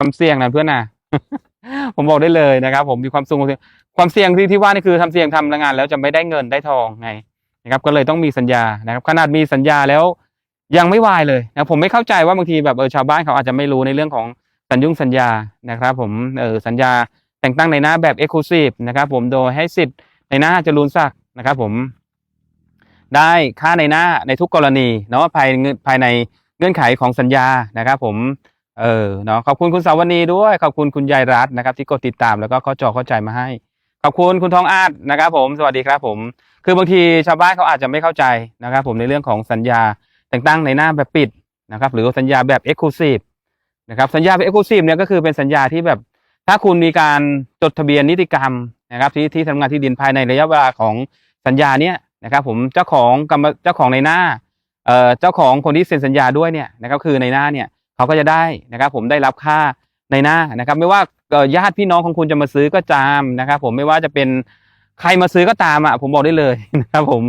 ความเสี่ยงนะเพื่อนนะผมบอกได้เลยนะครับ ผมมีความสูงความเสี่ยงที่ที่ว่านี่คือทำเสี่ยงทำงาน แล้วจะไม่ได้เงินได้ทองไงนะครับ ก็เลยต้องมีสัญญานะครับ ขนาดมีสัญญาแล้วยังไม่วายเลยนะผมไม่เข้าใจว่าบางทีแบบเออชาวบ้านเขาอาจจะไม่รู้ในเรื่องของสัญญุงสัญญานะครับ ผมเออสัญญาแต่งตั้งในหน้าแบบเอ็กซ์คลูซีฟนะครับ ผมโดยให้สิทธิ์ในหน้าจรูนศักดิ์นะครับ ผม ได้ค่าในหน้าในทุกกรณีเนาะภายภายในเงื่อนไขของสัญญานะครับ ผม เออเนาะขอบคุณคุณสาวนีด้วยขอบคุณคุณยายรัตน์นะครับ ที่กดติดตามแล้วก็เข้าจอเข้าใจมาให้ ขอบคุณคุณทองอาจนะครับ ผมสวัสดีครับ ผม คือบางทีชาวบ้านเขาอาจจะไม่เข้าใจนะครับ ผมในเรื่องของสัญญาแต่งตั้งในหน้าแบบปิดนะครับ หรือสัญญาแบบ Exclusive นะครับ สัญญาแบบ Exclusive เนี่ยก็คือเป็นสัญญาที่แบบ ถ้าคุณมีการจดทะเบียนนิติกรรมนะครับที่ที่ทำงานที่ดินภายในระยะเวลาของสัญญาเนี้ยนะครับ ผมเจ้าของกรรมเจ้าของในหน้าเอ่อเจ้าของคนที่เซ็นสัญญาด้วยเนี่ยนะครับ คือในหน้าเนี่ย เขาก็จะได้นะครับผมได้รับค่าในหน้านะครับ ไม่ว่าญาติพี่น้องของคุณจะมาซื้อก็ตามนะครับ ผมไม่ว่าจะเป็นใครมาซื้อก็ตามอะผมบอกได้เลยนะครับผม